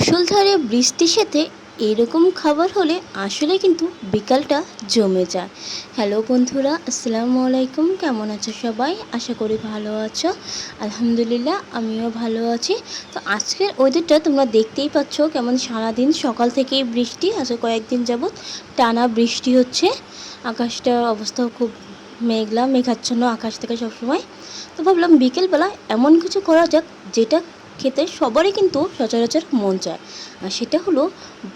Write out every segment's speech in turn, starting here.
মুষলধারে বৃষ্টির সাথে এরকম খাবার হলে আসলে কিন্তু বিকালটা জমে যায়। হ্যালো বন্ধুরা, আসসালামু আলাইকুম। কেমন আছো সবাই? আশা করি ভালো আছো। আলহামদুলিল্লাহ, আমিও ভালো আছি। তো আজকের ওয়েদারটা তোমরা দেখতেই পাচ্ছ কেমন সারাদিন সকাল থেকেই বৃষ্টি আজকে কয়েকদিন যাবৎ টানা বৃষ্টি হচ্ছে। আকাশটার অবস্থাও খুব মেঘলা, মেঘাচ্ছন্ন আকাশ থেকে সবসময়। তো ভাবলাম বিকেলবেলা এমন কিছু করা যাক যেটা খেতে সবারই কিন্তু সচরাচর মন চায়। আর সেটা হলো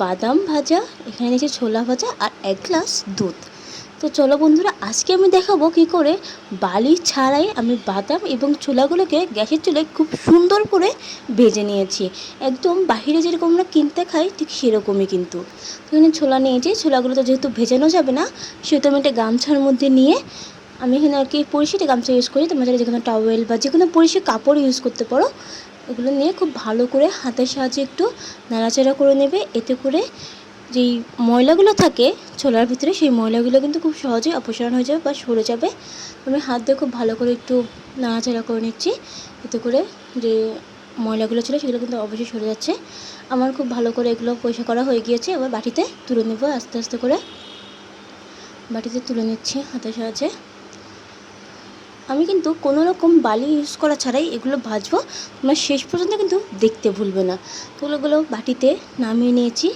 বাদাম ভাজা, এখানে নিচে ছোলা ভাজা আর এক গ্লাস দুধ। তো চলো বন্ধুরা, আজকে আমি দেখাবো কি করে বালি ছাড়াই আমি বাদাম এবং ছোলাগুলোকে গ্যাসের চুলায় খুব সুন্দর করে ভেজে নিয়েছি। একদম বাহিরে যেরকম আমরা কিনতে খাই, ঠিক সেরকমই কিন্তু। তো এখানে ছোলা নিয়েছি, ছোলাগুলো তো যেহেতু ভেজানো যাবে না, সেহেতু আমি একটা গামছার মধ্যে নিয়ে আমি এখানে আর কি পরিষ্কার গামছা ইউজ করি। তোমরা যে কোনো টাওয়েল বা যে কোনো পরিষ্কার কাপড় ইউজ করতে পারো। এগুলো নিয়ে খুব ভালো করে হাতের সাহায্যে একটু নাড়াচাড়া করে নেবে। এতে করে যেই ময়লাগুলো থাকে ছোলার ভিতরে, সেই ময়লাগুলো কিন্তু খুব সহজেই অপসারণ হয়ে যাবে বা সরে যাবে। আমি হাত দিয়ে খুব ভালো করে একটু নাড়াচাড়া করে নিচ্ছি। এতে করে যে ময়লাগুলো ছিল সেগুলো কিন্তু অবশ্যই সরে যাচ্ছে। আমার খুব ভালো করে এগুলো পরিষ্কার করা হয়ে গিয়েছে। এবার বাটিতে তুলে নেব আস্তে আস্তে করে। বাটিতে তুলে নিচ্ছি হাতের সাহায্যে। আমি কিন্তু কোনো রকম বালি ইউজ করা ছাড়াই এগুলো ভাজবো। তোমরা শেষ পর্যন্ত কিন্তু দেখতে ভুলবে না। তুলোগুলো বাটিতে নামিয়ে নিয়েছি।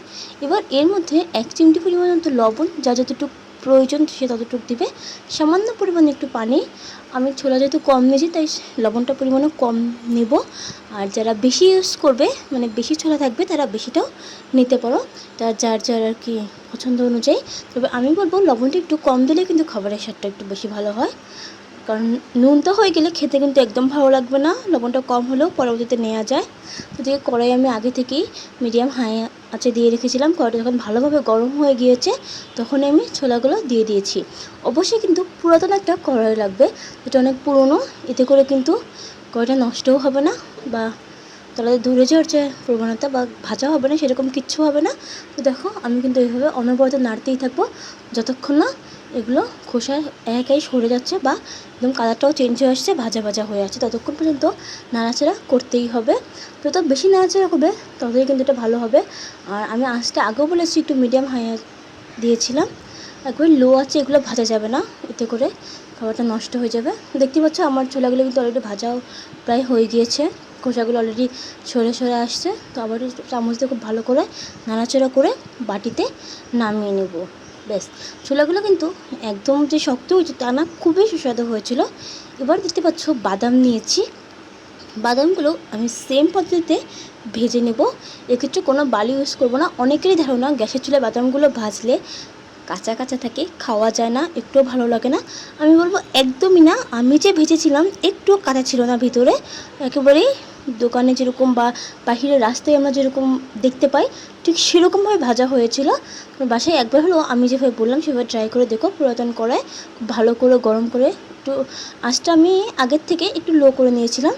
এবার এর মধ্যে এক চিমটি পরিমাণ মতো লবণ, যা যতটুকু প্রয়োজন সে ততটুকু দিবে। সামান্য পরিমাণে একটু পানি। আমি ছোলা যেহেতু কম নিয়েছি, তাই লবণটা পরিমাণও কম নেব। আর যারা বেশি ইউজ করবে মানে বেশি ছোলা থাকবে, তারা বেশিটাও নিতে পারো। তার যার যার আর কি পছন্দ অনুযায়ী। তবে আমি বলব লবণটা একটু কম দিলে কিন্তু খাবারের স্বাদটা একটু বেশি ভালো হয়। কারণ নুনটা হয়ে গেলে খেতে কিন্তু একদম ভালো লাগবে না, লবণটা কম হলেও পরবর্তীতে নেওয়া যায়। তো কড়াই আমি আগে থেকেই মিডিয়াম হাই আঁচে দিয়ে রেখেছিলাম, কড়াইটা যখন ভালোভাবে গরম হয়ে গিয়েছে তখন আমি ছোলাগুলো দিয়ে দিয়েছি। অবশ্যই কিন্তু পুরাতন একটা কড়াই লাগবে, যেটা অনেক পুরনো, এতে করে কিন্তু কড়াইটা নষ্টও হবে না বা তাহলে ধরে যাওয়ার যে প্রবণতা বা ভাজা হবে না, সেরকম কিচ্ছু হবে না। তো দেখো, আমি কিন্তু এইভাবে অনবরত নাড়তেই থাকব, যতক্ষণ না এগুলো খোসা একাই সরে যাচ্ছে বা একদম কালারটাও চেঞ্জ হয়ে আসছে, ভাজা ভাজা হয়ে আছে ততক্ষণ পর্যন্ত নাড়াচাড়া করতেই হবে। যত বেশি নাড়াচাড়া করবে, ততই কিন্তু এটা ভালো হবে। আর আমি আঁচটা আগেও বলেছি, একটু মিডিয়াম হাই দিয়েছিলাম। একবার লো আছে এগুলো ভাজা যাবে না, এতে করে খাবারটা নষ্ট হয়ে যাবে। দেখতে পাচ্ছ, আমার ছোলাগুলো কিন্তু অলরেডি ভাজাও প্রায় হয়ে গিয়েছে। খোসাগুলো অলরেডি সরে সরে আসছে। তো আবার চামচ দিয়ে খুব ভালো করে নাড়াচাড়া করে বাটিতে নামিয়ে নেব। ব্যাস ছোলাগুলো কিন্তু একদম যে শক্ত হয়েছে তা না, খুবই সুস্বাদু হয়েছিল। এবার দেখতে পাচ্ছ বাদাম নিয়েছি। বাদামগুলো আমি সেম পদ্ধতিতে ভেজে নেব। এক্ষেত্রে কোনো বালি ইউজ করব না। অনেকেরই ধারণা গ্যাসের চুলায় বাদামগুলো ভাজলে কাঁচা কাঁচা থাকে, খাওয়া যায় না, একটুও ভালো লাগে না। আমি বলব একদমই না, আমি যে ভেজেছিলাম একটু কাঁচা ছিল না ভিতরে। একেবারেই দোকানে যেরকম বা বাহিরের রাস্তায় আমরা যেরকম দেখতে পাই, ঠিক সেরকমভাবে ভাজা হয়েছিল। বাসায় একবার হলেও আমি যেভাবে বললাম, সেভাবে ট্রাই করে দেখো, পুরাতন কড়াই ভালো করে, গরম করে। একটু আঁচটা আমি আগের থেকে একটু লো করে নিয়েছিলাম।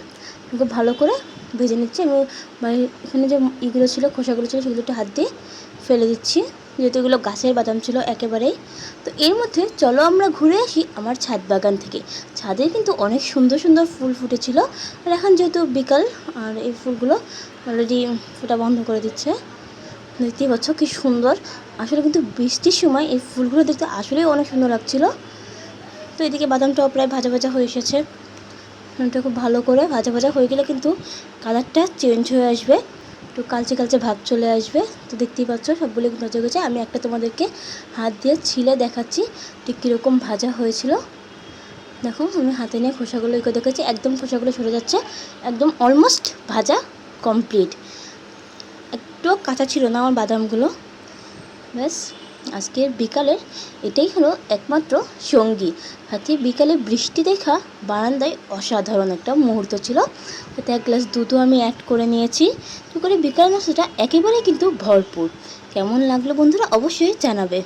খুব ভালো করে ভেজে নিচ্ছি। আমি এখানে যে ইগুলো ছিল, খোসাগুলো ছিল, সেগুলো একটু হাত দিয়ে ফেলে দিচ্ছি। যেহেতু এগুলো গাছের বাদাম ছিল একেবারেই, তো এর মধ্যে চলো আমরা ঘুরে আসি আমার ছাদ বাগান থেকে। ছাদে কিন্তু অনেক সুন্দর সুন্দর ফুল ফুটেছিল, আর এখন যেহেতু বিকাল, আর এই ফুলগুলো অলরেডি ফোটা বন্ধ করে দিচ্ছে। দেখতেই পাচ্ছ কি সুন্দর। আসলে কিন্তু বৃষ্টির সময় এই ফুলগুলো দেখতে আসলেই অনেক সুন্দর লাগছিল। তো এদিকে বাদামটাও প্রায় ভাজা ভাজা হয়ে এসেছে। এটা খুব ভালো করে ভাজা ভাজা হয়ে গেলে কিন্তু কালারটা চেঞ্জ হয়ে আসবে। একটু কালচে কালচে ভাব চলে আসবে। তো দেখতেই পাচ্ছ সবগুলো ভাজা গেছে। আমি একটা তোমাদেরকে হাত দিয়ে ছিলে দেখাচ্ছি, ঠিক কীরকম ভাজা হয়েছিল। দেখো, আমি হাতে নিয়ে খোসাগুলো করে দেখাচ্ছি। একদম খোসাগুলো সরে যাচ্ছে, একদম অলমোস্ট ভাজা কমপ্লিট একটু কাঁচা ছিল না আমার বাদামগুলো। ব্যাস। আজকের বিকালের এটাই হলো একমাত্র সঙ্গী। হাতে বিকালে বৃষ্টি দেখা বারান্দায় অসাধারণ একটা মুহূর্ত ছিল। তাতে এক গ্লাস দুধও আমি অ্যাড করে নিয়েছি। তো করে বিকাল নাস্তাটা একেবারেই কিন্তু ভরপুর। কেমন লাগল বন্ধুরা অবশ্যই জানাবে।